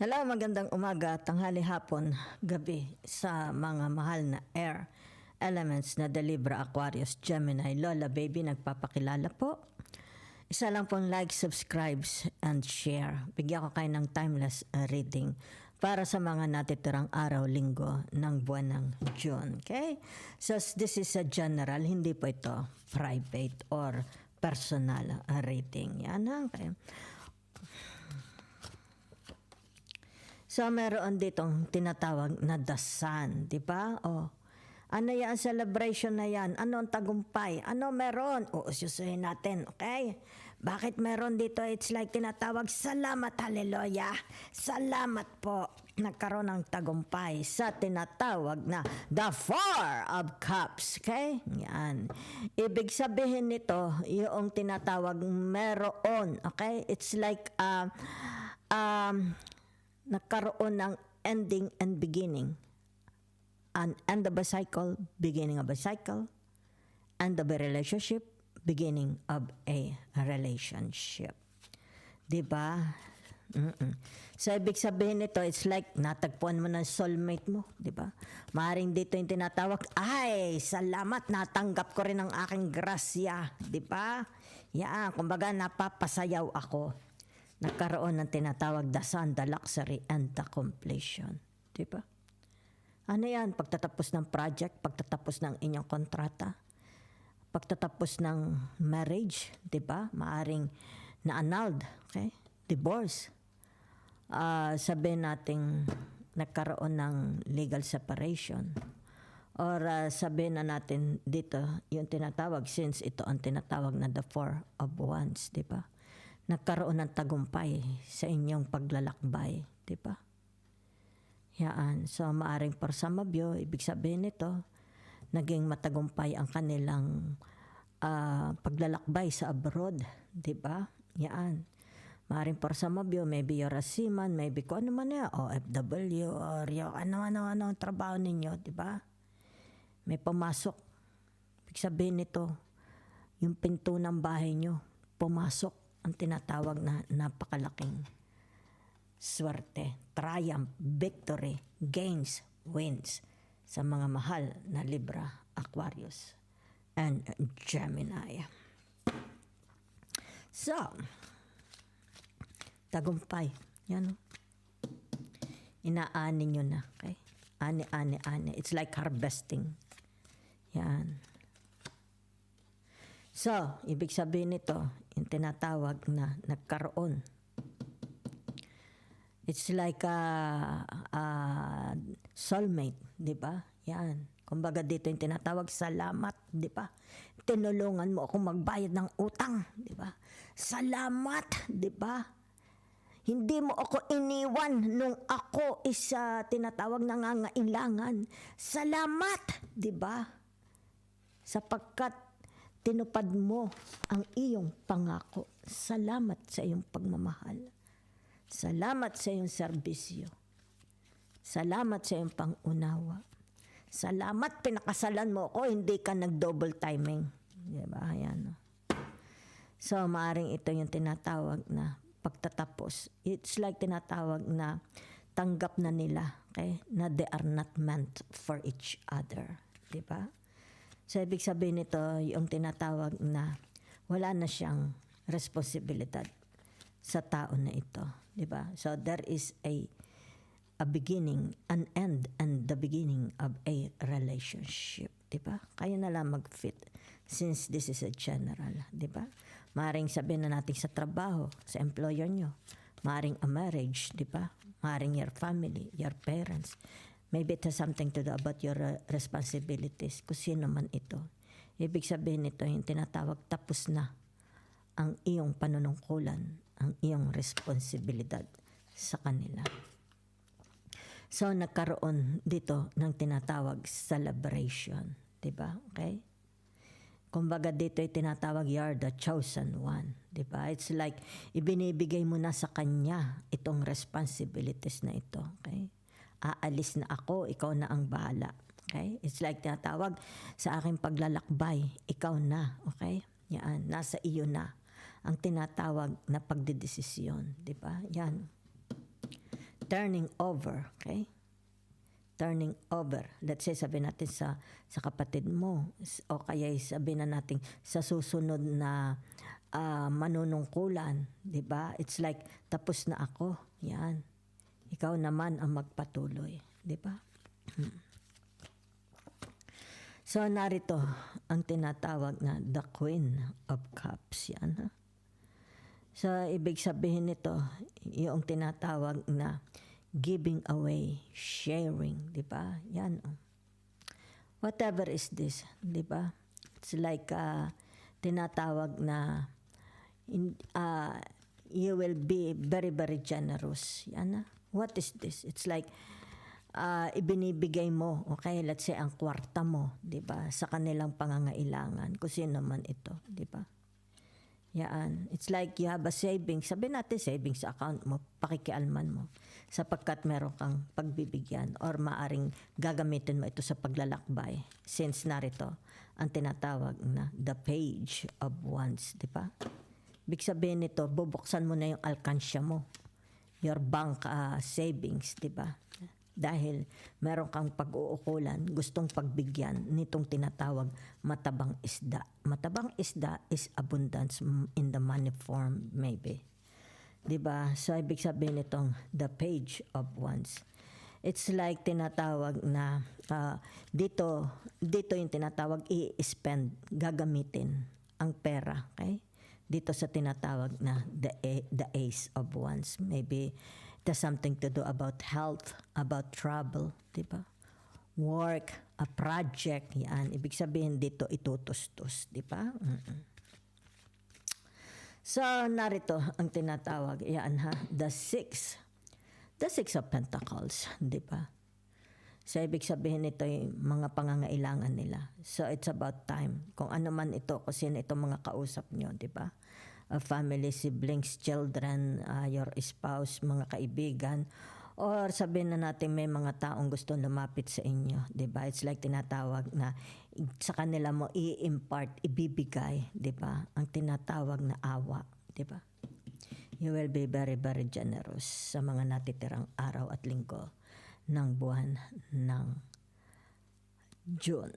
Hello, magandang umaga, tanghali, hapon, gabi sa mga mahal na air elements na the Libra, Aquarius, Gemini, Lola Baby, nagpapakilala po. Isa lang pong like, subscribes, and share. Bigyan ko kayo ng timeless uh, reading para sa mga natitirang araw, linggo ng buwan ng June. Okay? So, this is a general, hindi po ito private or personal uh, reading. Yan. Okay? So, meron ditong tinatawag na the sun, di ba? O, ano yan, celebration na yan? Ano ang tagumpay? Ano meron? Uususuhin natin, okay? Bakit meron dito? It's like tinatawag, salamat, hallelujah. Salamat po. Nagkaroon ng tagumpay sa tinatawag na the Four of Cups, okay? Yan. Ibig sabihin nito, yung tinatawag meron, okay? It's like, uh, um, nagkaroon ng ending and beginning. An end of a cycle, beginning of a cycle. End of a relationship, beginning of a relationship. Di ba? Mm-mm. So, ibig sabihin nito, it's like natagpuan mo ng soulmate mo, di ba? Maring dito yung tinatawag, ay, salamat, natanggap ko rin ang aking grasya, di ba? Yan, kumbaga napapasayaw ako. Nagkaroon ng tinatawag sun, the luxury, and the completion. Di ba? Ano yan? Pagtatapos ng project, pagtatapos ng inyong kontrata, pagtatapos ng marriage, di ba? Maaring na-annulled, okay? Divorce. Ah, sabihin nating nagkaroon ng legal separation. Or ah, sabihin na natin dito, yung tinatawag, since ito ang tinatawag na the four of wands, di ba? Nagkaroon ng tagumpay sa inyong paglalakbay, di ba? Yaan. So, maaring you, ibig sabihin nito, naging matagumpay ang kanilang ah, paglalakbay sa abroad. di ba? Yaan. Maaring you, maybe you're a seaman, maybe kung ano man yan, OFW, or yung ano-ano-ano ang trabaho ninyo, di ba? May pumasok. Ibig sabihin nito, yung pinto ng bahay nyo, pumasok ang tinatawag na napakalaking swerte, triumph, victory, gains, wins sa mga mahal na Libra, Aquarius, and Gemini. So, tagumpay. Yan o. Inaani nyo na. Okay? Ani, ani, ani. It's like harvesting. Yan. So, ibig sabihin nito, yung tinatawag na nagkaroon It's like a, a soulmate, di ba? Yan. Kumbaga dito yung tinatawag, salamat, di ba? Tinulungan mo ako magbayad ng utang, di ba? Salamat, di ba? Hindi mo ako iniwan nung ako isa tinatawag na ngangailangan. Salamat, di ba? Sapagkat tinupad mo ang iyong pangako. Salamat sa iyong pagmamahal. Salamat sa iyong serbisyo. Salamat sa iyong pangunawa. Salamat pinakasalan mo ako, hindi ka nag-double timing. Di? Ayan. no? So, maaring ito yung tinatawag na pagtatapos. It's like tinatawag na tanggap na nila okay? na they are not meant for each other. Di ba? So, ibig sabihin nito, yung tinatawag na wala na siyang responsibilidad sa tao na ito, 'di ba? So there is a a beginning, an end and the beginning of a relationship, 'di ba? Kayo na lang mag-fit since this is a general, 'di ba? Maring sabihin na natin sa trabaho, sa employer nyo, maring a marriage, 'di ba? Maring your family, your parents. Maybe it has something to do about your uh, responsibilities. Kung sino man ito. Ibig sabihin nito, yung tinatawag tapos na ang iyong panunungkulan, ang iyong responsibilidad sa kanila. So, nagkaroon dito ng tinatawag celebration. 'di ba? Okay? Kumbaga dito ay tinatawag, you're the chosen one. 'di ba? It's like, ibinibigay mo na sa kanya itong responsibilities na ito. Okay? Aalis na ako, ikaw na ang bahala. Okay? It's like tinatawag, sa aking paglalakbay, ikaw na. Okay? Yan, nasa iyo na ang tinatawag na pagdedesisyon, 'di ba? Yan. turning over, okay? Turning over. Let's say, sabi natin sa, sa kapatid mo, o kaya sabi na natin sa susunod na ah, manunungkulan, di ba? It's like, tapos na ako. Yan. Ikaw naman ang magpatuloy, di ba? So, narito ang tinatawag na the Queen of Cups. Yan, ha? So, ibig sabihin nito, yung tinatawag na giving away, sharing, di ba? Yan. oh. Whatever is this, di ba? It's like uh, tinatawag na in, uh, you will be very, very generous. Yan na. What is this? It's like uh, ibinibigay mo, okay, let's say ang kwarta mo, di ba, sa kanilang pangangailangan. Kung sino man ito, di ba? Yan. It's like you have a savings. Sabi natin savings account mo, pakikialman mo. Sapagkat meron kang pagbibigyan or maaring gagamitin mo ito sa paglalakbay. Since narito, ang tinatawag na the page of wands, di ba? Big sabihin nito, bubuksan mo na yung alkansya mo. Your bank ah, savings, di ba? Dahil meron kang pag-uukulan, gustong pagbigyan nitong tinatawag matabang isda. Matabang isda is abundance in the money form maybe. 'Di ba? So ibig sabihin nitong the page of wands. It's like tinatawag na ah, dito dito yung tinatawag i-spend, gagamitin ang pera, okay? Dito sa tinatawag na the the ace of wands. Maybe has something to do about health, about travel, 'di ba? Work, a project, yan. Ibig sabihin dito itutustos, 'di ba? So, narito ang tinatawag, yan ha, the six. The six of pentacles, di ba? So, ibig sabihin ito yung mga pangangailangan nila. So, it's about time. Kung ano man ito, sino itong mga kausap nyo, di ba? Uh, family, siblings, children, uh, your spouse, mga kaibigan, or sabihin na natin may mga taong gusto lumapit sa inyo, di ba? It's like tinatawag na sa kanila mo i-impart, ibibigay, di ba? Ang tinatawag na awa, di ba? You will be very, very generous sa mga natitirang araw at linggo ng buwan ng June.